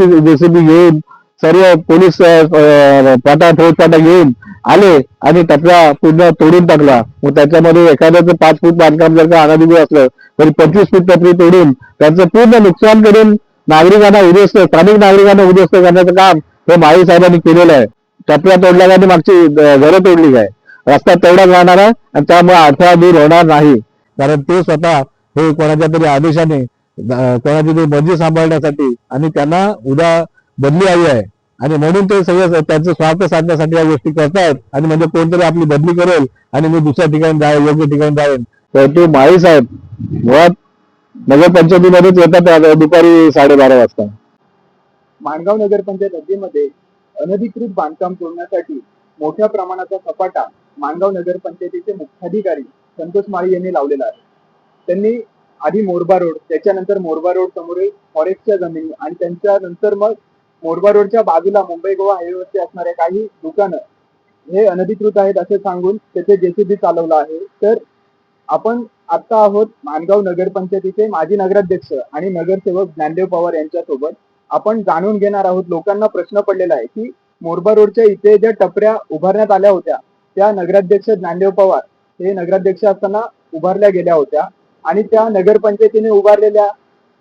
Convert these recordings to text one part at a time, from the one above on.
JCB घेऊन सर्व police पाटा फौज पाटा घेऊन आले आणि टपला पूर्ण तोडून टाकला. मग त्याच्यामध्ये एखाद्याचं पाच फूट बांधकाम जर का अनाधिकृत असलं तरी पंचवीस फूट टपरी तोडून त्यांचं पूर्ण नुकसान करून नागरिकांना उद्ध्वस्त स्थानिक नागरिकांना उद्ध्वस्त करण्याचं काम हे माळी साहेबांनी केलेलं आहे. टपऱ्या तोडल्या आणि मागची घरं तोडली काय? रस्ता तेवढाच राहणार आहे आणि त्यामुळे अडथळा दूर होणार नाही. कारण ते स्वतः हे कोणाच्या तरी आदेशाने कोणाची तरी मर्जी सांभाळण्यासाठी आणि त्यांना उद्या बदली हवी आहे. आणि म्हणून ते सगळं त्यांचं स्वार्थ साधण्यासाठी या गोष्टी करतायत आणि म्हणजे कोणतरी आपली बदली करेल आणि मी दुसऱ्या ठिकाणी जाईल योग्य ठिकाणी जाईल तर ते माळी साहेब मुळात नगरपंचायतीमध्येच येतात दुपारी साडेबारा वाजता. माणगाव नगरपंचायत हद्दीमध्ये अनधिकृत बांधकाम तोडण्यासाठी मोठ्या प्रमाणाचा सपाटा माणगाव नगरपंचायतीचे मुख्याधिकारी संतोष माळी यांनी लावलेला आहे. त्यांनी आधी मोरबा रोड त्याच्यानंतर मोरबा रोड समोरील फॉरेस्टच्या जमिनी आणि त्यांच्यानंतर मग मोरबा रोडच्या बाजूला मुंबई गोवा हायवेवरती असणाऱ्या काही दुकानं हे अनधिकृत आहेत असे सांगून त्याचे जेसीबी चालवलं आहे. तर आपण आता आहोत माणगाव नगरपंचायतीचे माजी नगराध्यक्ष आणि नगरसेवक ज्ञानदेव पवार यांच्यासोबत. आपण जाणून घेणार आहोत लोकांना प्रश्न पडलेला आहे की मोरबा रोडच्या इथे ज्या टपऱ्या उभारण्यात आल्या होत्या त्या नगराध्यक्ष ज्ञानदेव पवार हे नगराध्यक्ष असताना उभारल्या गेल्या होत्या. आणि त्या नगरपंचायतीने उभारलेल्या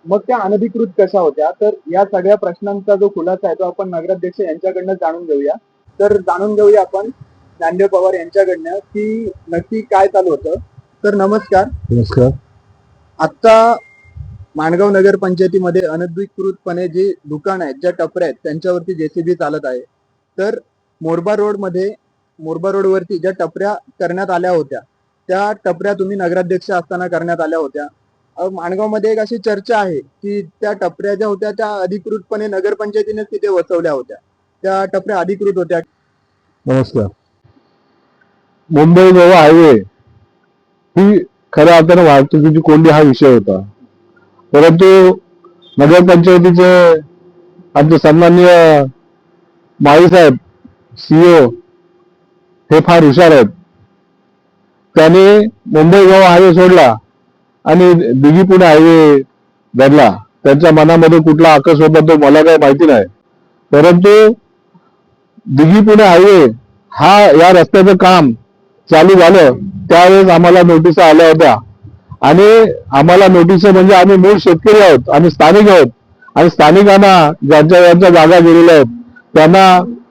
मग त्या अनधिकृत कशा होत्या? तर या सगळ्या प्रश्नांचा जो खुलासा आहे तो आपण नगराध्यक्ष यांच्याकडनं जाणून घेऊया. तर जाणून घेऊया आपण ज्ञानदेव पवार यांच्याकडनं की नक्की काय चालू होतं. तर नमस्कार. नमस्कार. आता माणगाव नगर पंचायतीमध्ये अनधिकृतपणे जे दुकान आहेत ज्या टपऱ्या आहेत त्यांच्यावरती जेसीबी चालत आहे. तर मोरबा रोडमध्ये मोरबा रोड वरती ज्या टपऱ्या करण्यात आल्या होत्या त्या टपऱ्या तुम्ही नगराध्यक्ष असताना करण्यात आल्या होत्या. माणगावमध्ये एक अशी चर्चा आहे की त्या टपऱ्या ज्या होत्या त्या अधिकृतपणे नगरपंचायतीनेच तिथे वसवल्या होत्या. त्या टपऱ्या अधिकृत होत्या. नमस्कार. मुंबई गोवा हायवे ही खऱ्या अर्थाने वाहतुकीची कोंडी हा विषय होता. परंतु नगरपंचायतीचे आमचे सन्माननीय माळीसाहेब सीओ हे फार हुशार आहेत. त्याने मुंबई गोवा हायवे सोडला आणि दिघी पुणे हायवे धरला. त्यांच्या मनामध्ये कुठला आकस होता तो मला काही माहिती नाही. परंतु दिघी पुणे हायवे हा या रस्त्याचं काम चालू झालं त्यावेळेस आम्हाला नोटीस आल्या होत्या. आणि आम्हाला नोटीस म्हणजे आम्ही मूळ शेतकरी आहोत आणि स्थानिक आहोत. आणि स्थानिकांना ज्यांच्या ज्यांच्या जागा गेलेल्या आहेत त्यांना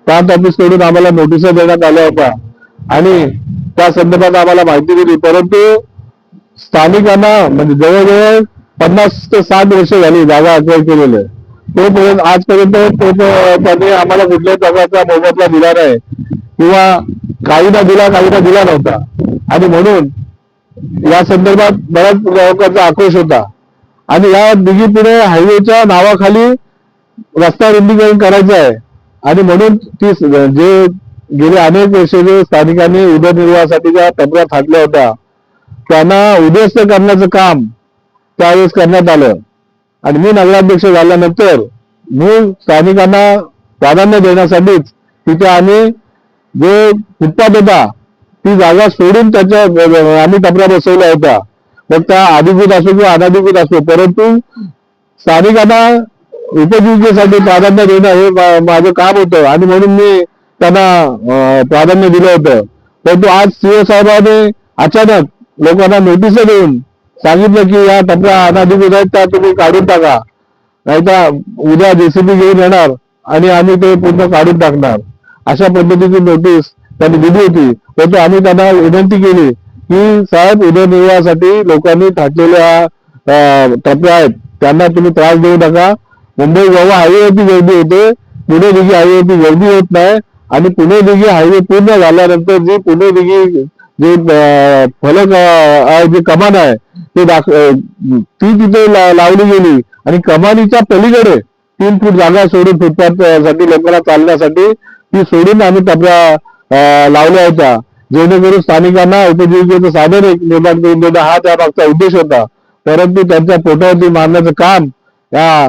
प्रांत ऑफिसकडून आम्हाला नोटीस देण्यात आल्या होत्या. आणि त्या संदर्भात आम्हाला माहिती दिली. परंतु स्थानिकांना म्हणजे जवळजवळ पन्नास ते साठ वर्ष झाली जागा अक्वाय केलेलं आहे. तोपर्यंत आजपर्यंत तो त्यांनी आम्हाला कुठल्याही प्रकारचा मोबदला दिला नाही. किंवा काहीदा दिला काहीदा दिला नव्हता. आणि म्हणून या संदर्भात बऱ्याच लोकांचा आक्रोश होता. आणि या दिघी पुढे हायवेच्या नावाखाली रस्ता रुंदीकरण करायचं आहे. आणि म्हणून ती जे गेले अनेक वर्षे जे स्थानिकांनी उदरनिर्वाहासाठी ज्या टपऱ्या थाटल्या होत्या त्यांना उद्ध्वस्त करण्याचं काम त्यावेळेस करण्यात आलं. आणि मी नगराध्यक्ष झाल्यानंतर मूळ स्थानिकांना प्राधान्य देण्यासाठीच तिथे आम्ही जे फुटपाथ होता ती जागा सोडून त्याच्या आम्ही टपऱ्या बसवल्या होत्या. मग त्या अधिकृत असो किंवा अनधिकृत असो परंतु स्थानिकांना उपजीविकेसाठी प्राधान्य देणं हे माझं काम होतं. आणि म्हणून मी त्यांना प्राधान्य दिलं होतं. परंतु आज सीओ साहेबांनी अचानक लोकांना नोटीस देऊन सांगितलं की या टपऱ्या अनाधिकृत आहेत त्या तुम्ही काढून टाका. नाहीतर उद्या जेसीबी घेऊन येणार आणि आम्ही ते पूर्ण काढून टाकणार. अशा पद्धतीची नोटीस त्यांनी दिली होती. परंतु आम्ही त्यांना विनंती केली की साहेब उदरनिर्वाहासाठी लोकांनी थाटलेल्या टप्प्या आहेत. त्यांना तुम्ही त्रास देऊ नका. मुंबई गोवा हायवेवरती गर्दी होते. पुणे दिघी हायवेवरती गर्दी होत नाही. आणि पुणे दिघी हायवे पूर्ण झाल्यानंतर जी पुणे दिघी जे फलक आहे जे कमान आहे ते दाख ती तिथे ला- लावली गेली. आणि कमानीच्या पलीकडे तीन फूट जागा सोडून फुटपाथसाठी लोकांना चालण्यासाठी ती सोडून आम्ही टपऱ्या लावल्या होत्या. जेणेकरून स्थानिकांना उपजीविकेचं साधन एक निर्माण करून देणं हा त्यामागचा उद्देश होता. परंतु त्यांच्या पोटावरती मारण्याचं काम या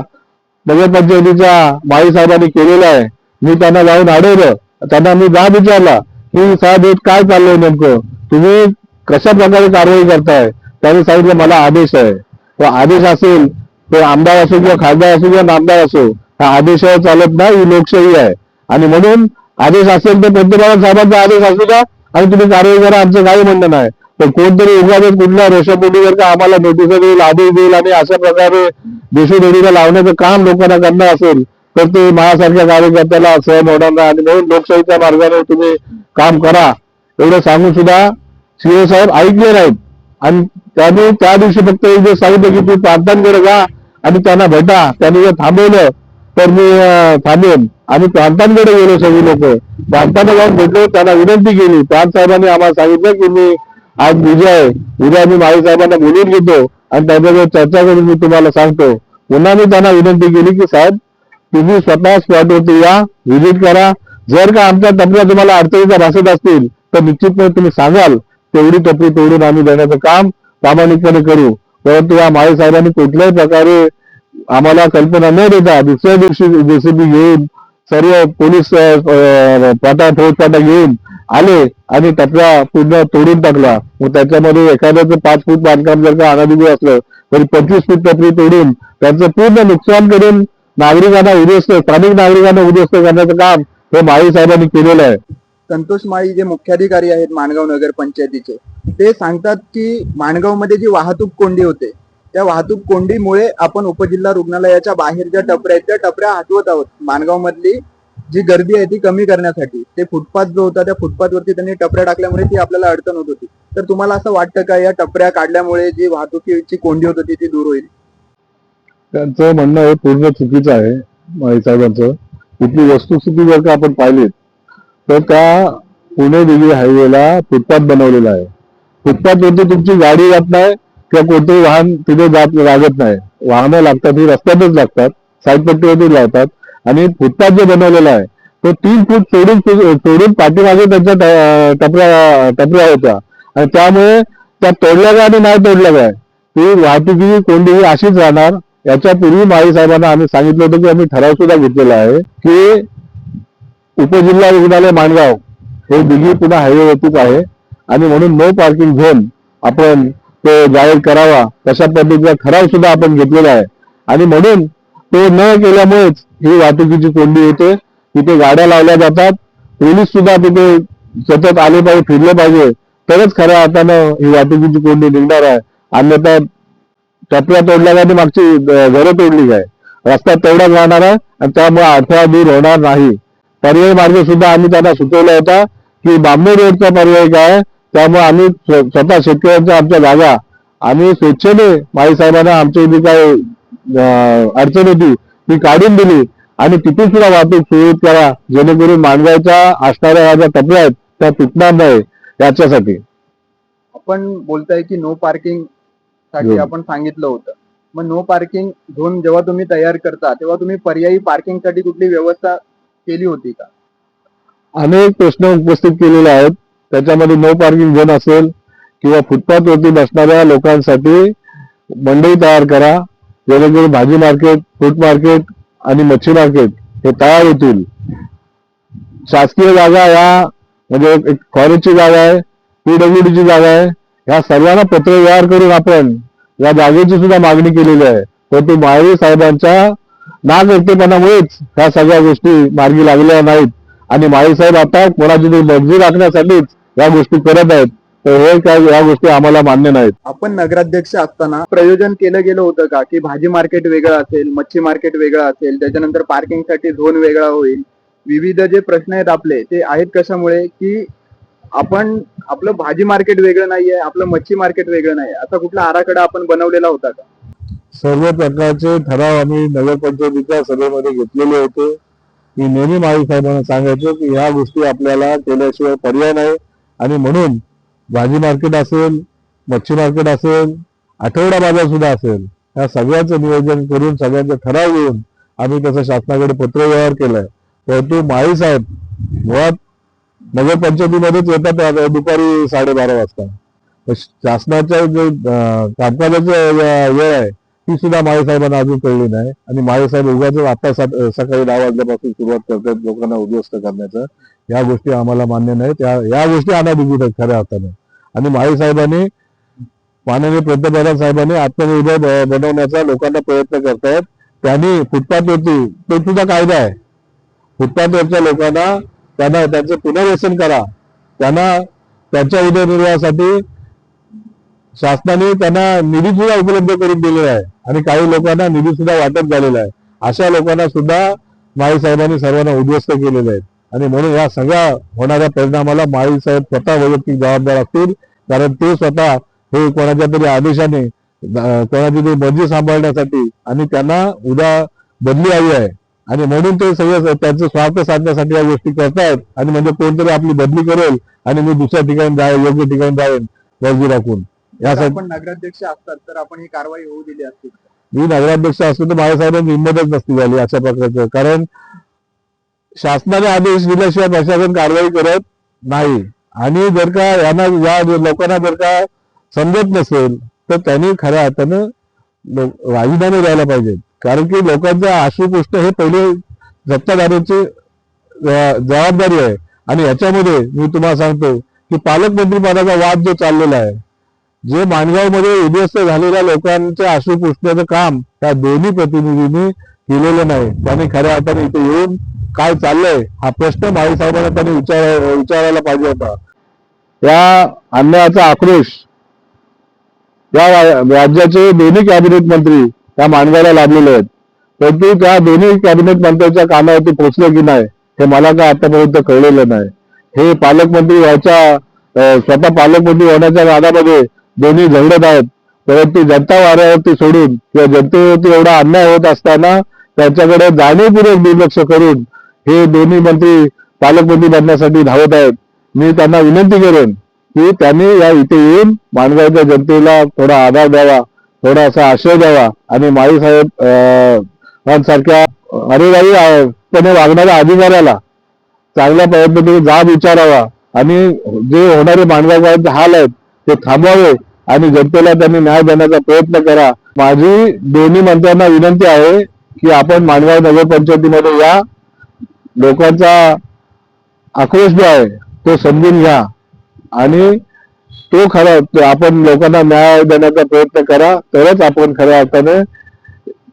नगरपंचायतीच्या माई साहेबांनी केलेलं आहे. मी त्यांना जाऊन अडवलं त्यांना मी जाब विचारला की साहेब हे काय चाललंय नेमकं? तुम्ही कशा प्रकारे कारवाई करताय? त्यांनी सांगितलं मला आदेश आहे. तो आदेश असेल तो आमदार असो किंवा खासदार असो किंवा नामदार असो हा आदेशावर चालत नाही ही लोकशाही आहे. आणि म्हणून आदेश असेल तर पंतप्रधान साहेबांचा आदेश असू द्या आणि तुम्ही कारवाई करा आमचं काही म्हणणं नाही. पण कोणतरी उगाच कुठल्या रोषापोटीवर का आम्हाला नोटीस देईल आदेश देईल आणि अशा प्रकारे देशोधडीला लावण्याचं काम लोकांना करणं असेल तर ते माझ्यासारख्या कार्यकर्त्याला सहन होणार नाही. आणि म्हणून लोकशाहीच्या मार्गाने तुम्ही काम करा. एवढं सांगून सुद्धा सीओ साहेब ऐकले नाहीत. आणि त्यांनी त्या दिवशी फक्त एक दिवस सांगितलं की तू प्रांतांकडे जा आणि त्यांना भेटा. त्यांनी जर थांबवलं तर मी थांबेन. आणि प्रांतांकडे गेलो सगळी लोक. प्रांतांना जाऊन भेटलो त्यांना विनंती केली. प्रांत साहेबांनी आम्हाला सांगितलं की मी आज विजय आहे. उद्या मी माई साहेबांना बोलून घेतो. आणि त्यांच्याकडे चर्चा करून मी तुम्हाला सांगतो. पुन्हा मी त्यांना विनंती केली की साहेब तुम्ही स्वतः स्पॉटवरती या व्हिजिट करा. जर का आमच्या टपऱ्या तुम्हाला अडचणीचा भासत असतील तर निश्चितपणे तुम्ही सांगाल तेवढी टपरी तोडून आम्ही देण्याचं काम प्रामाणिकपणे करू. परंतु या माळी साहेबांनी कुठल्याही प्रकारे आम्हाला कल्पना न देता दुसऱ्या दिवशी जेसीबी घेऊन सर्व पोलीस पाटा फौज पाटा घेऊन आले आणि टपऱ्या पूर्ण तोडून टाकला. मग त्याच्यामध्ये एखाद्याचं पाच फूट बांधकाम जर का अनाधिकृत असलं तरी पंचवीस फूट टपरी तोडून त्यांचं पूर्ण नुकसान करून नागरिकांना उद्ध्वस्त स्थानिक नागरिकांना उद्ध्वस्त करण्याचं काम हे माळी साहेबांनी केलेलं आहे. संतोष माळी जे मुख्याधिकारी आहेत माणगाव नगर पंचायतीचे ते सांगतात की माणगावमध्ये जी वाहतूक कोंडी होते त्या वाहतूक कोंडीमुळे आपण उपजिल्हा रुग्णालयाच्या बाहेर ज्या टपऱ्या आहेत त्या टपऱ्या हटवत आहोत. माणगाव मधली जी गर्दी आहे ती कमी करण्यासाठी ते फुटपाथ जो होता त्या फुटपाथ वरती त्यांनी टपऱ्या टाकल्यामुळे ती आपल्याला अडचण होत होती. तर तुम्हाला असं वाटतं का या टपऱ्या काढल्यामुळे जी वाहतुकीची कोंडी होत होती ती दूर होईल? त्यांचं म्हणणं हे पूर्ण चुकीचं आहे माळी साहेबांचं. कुठली वस्तुस्थिती जर का आपण पाहिलीत तर त्या पुणे दिल्ली हायवेला फुटपाथ बनवलेला आहे? फुटपाथ वरती तुमची गाडी जात नाही किंवा कोणतंही वाहन तिथे जात लागत नाही. वाहनं लागतात ही रस्त्यातच लागतात साईडपट्टीवरती लावतात. आणि फुटपाथ जो बनवलेला आहे तो तीन फूट सोडून सोडून पाठीमागे त्यांच्या टपऱ्या टपऱ्या होत्या. आणि त्यामुळे त्या तोडल्या काय आणि नाही तोडल्या काय? ती वाहतुकीची कोंडी अशीच राहणार याच्यापूर्वी माळी साहेबांना आम्ही सांगितलं होतं की आम्ही ठराव सुद्धा घेतलेला आहे की उपजिल्हा रुग्णालय माणगाव हे दिल्ली पुन्हा हायवेवरतीच आहे. आणि म्हणून नो पार्किंग झोन आपण तो जाहीर करावा तशा पद्धतीचा ठराव सुद्धा आपण घेतलेला आहे. आणि म्हणून तो न केल्यामुळेच ही वाहतुकीची कोंडी होते. तिथे गाड्या लावल्या जातात. पोलीस सुद्धा तिथे सतत आले पाहिजे फिरले पाहिजे. तरच खऱ्या अर्थानं ही वाहतुकीची कोंडी निघणार आहे. अन्यथा टपऱ्या तोडल्या आणि मागची घरं तोडली काय? रस्ता तेवढाच राहणार आहे आणि त्यामुळे अडथळा दूर होणार नाही. पर्यायी मार्ग सुद्धा आम्ही त्यांना सुचवला होता की बांबे रोडचा पर्याय काय त्यामुळे आम्ही स्वतः शेतकऱ्यांच्या आमच्या जागा आम्ही स्वेच्छेने माई साहेबांना आमची जी काय अडचण होती ती काढून दिली आणि तिथून सुद्धा वाहतूक सुरळीत करा जेणेकरून मानगावच्या असणाऱ्या ज्या टपऱ्या आहेत त्या तुटणार नाही याच्यासाठी. आपण बोलताय की नो पार्किंग साठी. आपण सांगितलं होतं. मग नो पार्किंग झोन जेव्हा तुम्ही तयार करता तेव्हा तुम्ही पर्यायी पार्किंगसाठी कुठली व्यवस्था केली होती का? अनेक प्रश्न उपस्थित केलेले आहेत. त्याच्यामध्ये नो पार्किंग झोन असेल किंवा फुटपाथ वरती बसणाऱ्या लोकांसाठी मंडई तयार करा जेणेकरून भाजी मार्केट फ्रूट मार्केट आणि मच्छी मार्केट हे तयार होतील. शासकीय जागा या म्हणजे एक फॉरेस्टची जागा आहे पीडब्ल्यूडीची जागा आहे. ह्या सर्वांना पत्र व्यवहार करून आपण या जागेची सुद्धा मागणी केलेली आहे. परंतु माळी साहेबांच्या नागरिकतेपणामुळेच ह्या सगळ्या गोष्टी मार्गी लागल्या नाहीत. आणि माळी साहेब आता कोणाची तरी मर्जी राखण्यासाठीच या गोष्टी करत आहेत. तर हे काय या गोष्टी आम्हाला मान्य नाहीत. आपण नगराध्यक्ष असताना प्रयोजन केलं गेलं होतं का? की भाजी मार्केट वेगळं असेल मच्छी मार्केट वेगळं असेल त्याच्यानंतर पार्किंगसाठी झोन वेगळा होईल. विविध जे प्रश्न आहेत आपले ते आहेत कशामुळे? की आपण आपलं भाजी मार्केट वेगळं नाहीये आपलं मच्छी मार्केट वेगळं नाही असा कुठला आराखडा आपण बनवलेला होता का? सर्व प्रकारचे ठराव आम्ही नगरपंचायतीच्या सभेमध्ये घेतलेले होते. मी नेहमी माळी साहेबांना सांगायचो की ह्या गोष्टी आपल्याला केल्याशिवाय पर्याय नाही. आणि म्हणून भाजी मार्केट असेल मच्छी मार्केट असेल आठवडा बाजार सुद्धा असेल या सगळ्याचं नियोजन करून सगळ्यांचा ठराव घेऊन आम्ही तसं शासनाकडे पत्र व्यवहार केलाय. परंतु माळी साहेब मुळात नगरपंचायतीमध्येच येतात दुपारी साडेबारा वाजता. शासनाच्या जे अं, वेळ आहे ती सुद्धा माळेसाहेबांना अजून कळली नाही. आणि माळेसाहेब उगाच आता सकाळी दहा वाजल्यापासून सुरुवात करतात लोकांना उद्ध्वस्त करण्याचं. या गोष्टी आम्हाला मान्य नाहीत या या गोष्टी अनाधिकृत आहेत खऱ्या अर्थाने. आणि माळेसाहेबांनी माननीय पंतप्रधान साहेबांनी आत्मनिर्भर बनवण्याचा लोकांना प्रयत्न करतायत. त्यांनी फुटपाथवरती तो सुद्धा कायदा आहे. फुटपाथवरच्या लोकांना त्यांना त्यांचं पुनर्वसन करा. त्यांना त्यांच्या उदरनिर्वाहासाठी शासनाने त्यांना निधी सुद्धा उपलब्ध करून दिलेला आहे आणि काही लोकांना निधी सुद्धा वाटप झालेला आहे. अशा लोकांना सुद्धा माळी साहेबांनी सर्वांना उद्ध्वस्त केलेले आहेत. आणि म्हणून या सगळ्या होणाऱ्या परिणामाला माळी साहेब स्वतः वैयक्तिक जबाबदार असतील. कारण ते स्वतः हे कोणाच्या तरी आदेशाने कोणाची तरी मर्जी सांभाळण्यासाठी आणि त्यांना उद्या बदली हवी आहे. आणि म्हणून ते सगळं त्यांचं स्वार्थ साधण्यासाठी या गोष्टी करतायत. आणि म्हणजे कोणतरी आपली बदली करेल आणि मी दुसऱ्या ठिकाणी जाय योग्य ठिकाणी जावेन मर्जी राखून. यासाठी नगराध्यक्ष असतात तर आपण ही कारवाई होऊ दिली असती. मी नगराध्यक्ष असतो तर बाळासाहेबांची हिंमतच नसती झाली अशा प्रकारचं. कारण शासनाने आदेश दिल्याशिवाय प्रशासन कारवाई करत नाही. आणि जर का यांना या लोकांना जर का समजत नसेल तर त्यांनी खऱ्या अर्थानं राजीनामे द्यायला पाहिजेत. कारण की लोकांचं आशुपुष्ट हे पहिले सत्ताधाऱ्यांची जबाबदारी आहे. आणि याच्यामध्ये मी तुम्हाला सांगतो की पालकमंत्रीपदाचा वाद जो चाललेला आहे जे माणगावमध्ये उद्ध्वस्त झालेल्या लोकांच्या आशू पुसण्याचं काम त्या दोन्ही प्रतिनिधींनी केलेलं नाही. त्यांनी खऱ्या अर्थाने इथे येऊन काय चाललंय हा प्रश्न माळी त्यांनी विचार विचारायला पाहिजे होता. त्या अन्यायाचा आक्रोश या राज्याचे दोन्ही कॅबिनेट मंत्री त्या माणगावला लाभलेले आहेत. परंतु त्या दोन्ही कॅबिनेट मंत्र्यांच्या कानावरती पोहोचलं की नाही हे मला काय आतापर्यंत कळलेलं नाही. हे पालकमंत्री व्हायच्या स्वतः पालकमंत्री होण्याच्या वादामध्ये दोन्ही झगडत आहेत. परंतु जनता वाऱ्यावरती सोडून किंवा जनतेवरती एवढा अन्याय होत असताना त्यांच्याकडे जाणीवपूर्वक दुर्लक्ष करून हे दोन्ही मंत्री पालकमंत्री बनण्यासाठी धावत आहेत. मी त्यांना विनंती करेन की त्यांनी या इथे येऊन माणगावच्या जनतेला थोडा आधार द्यावा. थोडासा आश्रय द्यावा. आणि माळी साहेब अं, सारख्या अरेराईपणे वागणाऱ्या अधिकाऱ्याला चांगल्या पद्धतीने जाब विचारावा. आणि जे होणारे माणगावचे हाल आहेत ते थांबवावे आणि जनतेला त्यांनी न्याय देण्याचा प्रयत्न करा. माझी दोन्ही मंत्र्यांना विनंती आहे की आपण माणगाव नगरपंचायतीमध्ये या. लोकांचा आक्रोश जो आहे तो समजून घ्या. आणि तो खरा तो आपण लोकांना न्याय देण्याचा प्रयत्न करा तरच आपण खऱ्या अर्थाने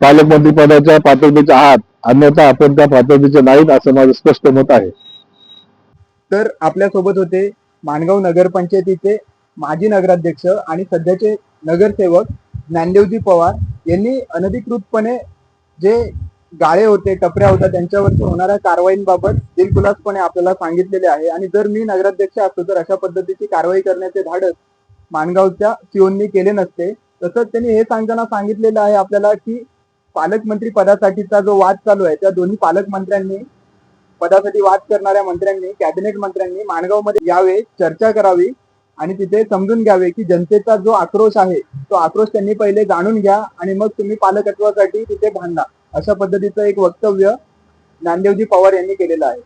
पालकमंत्री पदाच्या पात्रतेचे आहात. अन्यथा आपण त्या पात्रतेचे नाहीत असं माझं स्पष्ट मत आहे. तर आपल्यासोबत होते माणगाव नगरपंचायतीचे माजी नगराध्यक्ष आणि सध्याचे नगरसेवक ज्ञानदेवजी पवार यांनी अनधिकृतपणे जे गाळे होते टपऱ्या होत्या त्यांच्यावरती होणाऱ्या कारवाईंबाबत दिलखुलासपणे आपल्याला सांगितलेले आहे. आणि जर मी नगराध्यक्ष असतो तर अशा पद्धतीची कारवाई करण्याचे धाडस माणगावच्या सीओनी केले नसते. तसंच त्यांनी हे सांगताना सांगितलेलं आहे आपल्याला की पालकमंत्री पदासाठीचा जो वाद चालू आहे त्या दोन्ही पालकमंत्र्यांनी पदासाठी वाद करणाऱ्या मंत्र्यांनी कॅबिनेट मंत्र्यांनी माणगावमध्ये यावे चर्चा करावी आणि तिथे समजून घ्यावे की जनतेचा जो आक्रोश आहे तो आक्रोश त्यांनी पहिले जाणून घ्या आणि मग तुम्ही पालकत्वासाठी तिथे भांडा. अशा पद्धतीचं एक वक्तव्य ज्ञानदेवजी पवार यांनी केलेलं आहे.